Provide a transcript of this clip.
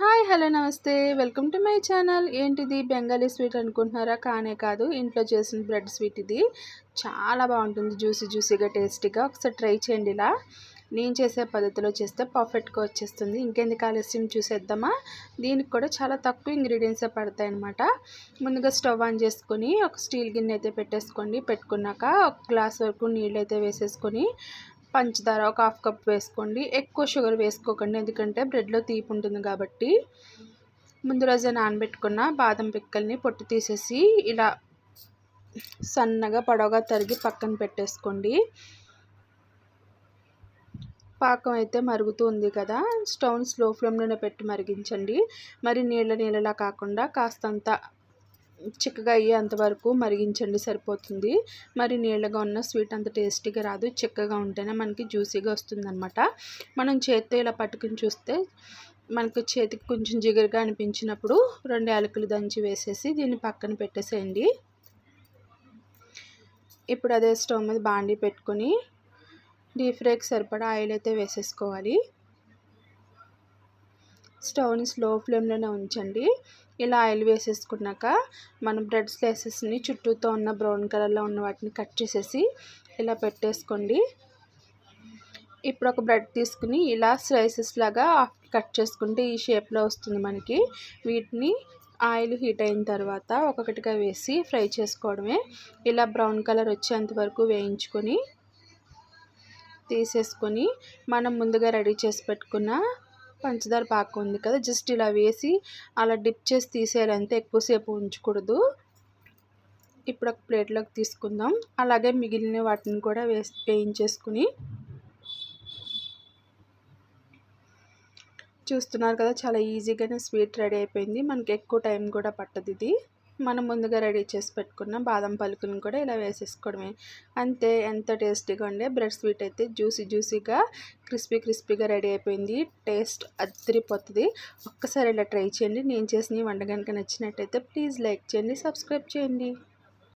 Hi hello నమస్తే. Welcome to my channel. ఏంటిది? Bengali sweet అనుకుంటున్నారా? కానే కాదు. ఇంట్లో చేసిన బ్రెడ్ స్వీట్ ఇది. చాలా బాగుంటుంది. జ్యూసీ జ్యూసీగా టేస్టీగా. ఒకసారి ట్రై చేయండి ఇలా. నేను చేసే పద్ధతిలో చేస్తే పర్ఫెక్ట్గా వచ్చేస్తుంది. ఇంకెందుకు ఆలస్యం? చూసేద్దామా? దీనికి కూడా చాలా తక్కువ ఇంగ్రీడియంట్సే పడతాయి అనమాట ముందుగా స్టవ్ ఆన్ చేసుకొని ఒక స్టీల్ గిన్నె అయితే పెట్టేసుకోండి. పెట్టుకున్నాక ఒక గ్లాస్ వరకు నీళ్ళు అయితే వేసేసుకొని పంచదార ఒక హాఫ్ కప్ వేసుకోండి. ఎక్కువ షుగర్ వేసుకోకండి. ఎందుకంటే బ్రెడ్లో తీపి ఉంటుంది కాబట్టి ముందు రోజే నానబెట్టుకున్న బాదం పిక్కల్ని పొట్టు తీసేసి ఇలా సన్నగా పొడవుగా తరిగి పక్కన పెట్టేసుకోండి. పాకం అయితే మరుగుతూ ఉంది కదా. స్టవ్ స్లో ఫ్లేమ్లోనే పెట్టి మరిగించండి. మరి నీళ్ళ నీళ్ళలా కాకుండా కాస్తంత చిక్కగా అయ్యేంత వరకు మరిగించండి సరిపోతుంది. మరి నీళ్ళగా ఉన్న స్వీట్ అంత టేస్టీగా రాదు చిక్కగా ఉంటేనే మనకి జ్యూసీగా వస్తుందన్నమాట. మనం చేత్తో ఇలా పట్టుకుని చూస్తే మనకు చేతికి కొంచెం జిగురుగా అనిపించినప్పుడు రెండు యాలకులు దంచి వేసేసి దీన్ని పక్కన పెట్టేసేయండి. ఇప్పుడు అదే స్టవ్ మీద బాండీ పెట్టుకొని డీప్ ఫ్రైకి సరిపడా ఆయిల్ అయితే వేసేసుకోవాలి. స్టవ్ని స్లో ఫ్లేమ్లోనే ఉంచండి. ఇలా ఆయిల్ వేసేసుకున్నాక మనం బ్రెడ్ స్లైసెస్ని చుట్టూతో ఉన్న బ్రౌన్ కలర్లో ఉన్న వాటిని కట్ చేసేసి ఇలా పెట్టేసుకోండి. ఇప్పుడు ఒక బ్రెడ్ తీసుకుని ఇలా స్లైసెస్ లాగా కట్ చేసుకుంటే ఈ షేప్లో వస్తుంది మనకి. వీటిని ఆయిల్ హీట్ అయిన తర్వాత ఒక్కొక్కటిగా వేసి ఫ్రై చేసుకోవడమే. ఇలా బ్రౌన్ కలర్ వచ్చేంత వరకు వేయించుకొని తీసేసుకొని మనం ముందుగా రెడీ చేసి పెట్టుకున్న పంచదార పాక ఉంది కదా జస్ట్ ఇలా వేసి అలా డిప్ చేసి తీసేయాలంటే ఎక్కువసేపు ఉంచకూడదు. ఇప్పుడు ఒక ప్లేట్లోకి తీసుకుందాం. అలాగే మిగిలిన వాటిని కూడా వేసి వేయించేసుకుని. చూస్తున్నారు కదా చాలా ఈజీగానే స్వీట్ రెడీ అయిపోయింది. మనకి ఎక్కువ టైం కూడా పట్టదు ఇది. మనం ముందుగా రెడీ చేసి పెట్టుకున్న బాదం పలుకుని కూడా ఇలా వేసేసుకోవడమే. అంతే ఎంత టేస్టీగా ఉండే బ్రెడ్ స్వీట్ అయితే జ్యూసీ జ్యూసీగా క్రిస్పీ క్రిస్పీగా రెడీ అయిపోయింది. టేస్ట్ అద్దరిపోతుంది ఒక్కసారి ఇలా ట్రై చేయండి. నేను చేసిన వంట కనుక నచ్చినట్టయితే ప్లీజ్ లైక్ చేయండి సబ్స్క్రైబ్ చేయండి.